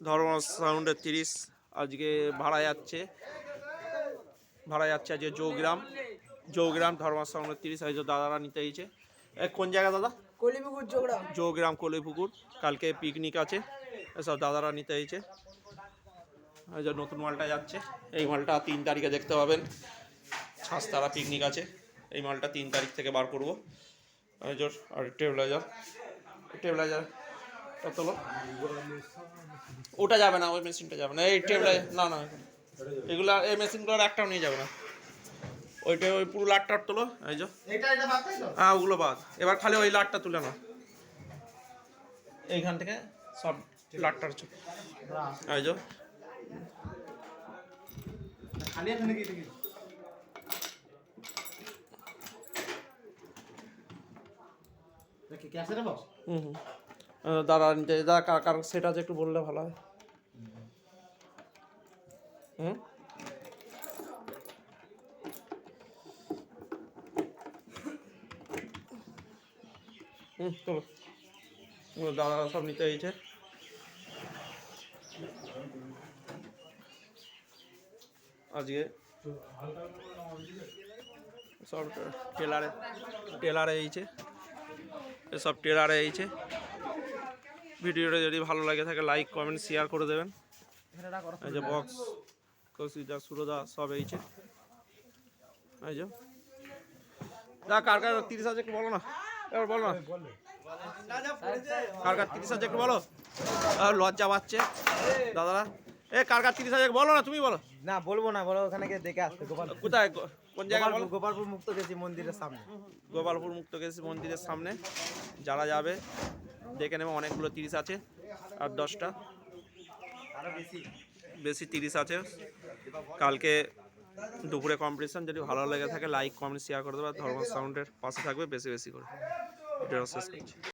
ধর্ম সাউন্ডের তিরিশ আজকে ভাড়া যাচ্ছে। ভাড়া যাচ্ছে আজকে জৌগ্রাম। জৌগ্রাম ধর্ম সাউন্ডের তিরিশ আজকে দাদারা নিতে হয়েছে কোন জায়গা দাদা? কলিপুকুর চোখড়া জৌগ্রাম কলিপুকুর। কালকে পিকনিক আছে এসব দাদারা নিতে হয়েছে এই যে নতুন মালটা যাচ্ছে। এই মালটা তিন তারিখে দেখতে পাবেন। ছাঁচতারা পিকনিক আছে। এই মালটা তিন তারিখ থেকে বার করব। এই আর টেবিলাইজার টেবিলাইজার ওটা যাবে না ওই মেশিনটা যাবে না। এই টেবিলাইজার না না এগুলো এই মেশিনগুলোর একটাও নিয়ে যাবে না। ওইটা ওই পুরো লাটটা তোলো এই যে। হ্যাঁ ওগুলো বাদ। এবার খালি ওই লাটটা তুলে না এইখান থেকে সব লাটটার চুপ এই যে। খালি নাকি দেখি দেখি ক্যাসেটে বক্স হুম হুম। দাদা নিতে দাদা কার সেট আছে একটু বললে ভালো হয়। হুম? হুম চলো। ও, দাদারা সব নিতে হয়েছে। আজকে সব টেলারে টেলারে এইছে এসব টেলারে এইছে ভিডিওটা যদি ভালো লাগে থাকে লাইক কমেন্ট শেয়ার করে দেবেন। এই যে বক্স কৌশিকদা সুরদা সব এইছে এই যে। দা কার কার তিরিশ হাজার বলো না। এবার বলো না। কার কার তিরিশ হাজার একটু বলো। লজ্জা পাচ্ছে। দাদারা। এ কার কার তিরিশ হাজার বলো না তুমি বলো। না বলব না বলো ওখানে গিয়ে দেখে আসতে গোপাল। কোথায়? কোন জায়গায় বলো। গোপালপুর মুক্ত গেছি মন্দিরের সামনে। গোপালপুর মুক্তকেশী মন্দিরের সামনে। যারা যাবে দেখে নেব অনেকগুলো তিরিশ আছে আর দশটা। বেশি তিরিশ আছে। কালকে দুপুরে কম্পিটিশন যদি ভালো লেগে থাকে লাইক কমেন্ট শেয়ার করে দেবে আর ধর্ম সাউন্ডের পাশে থাকবে, বেশি বেশি করে।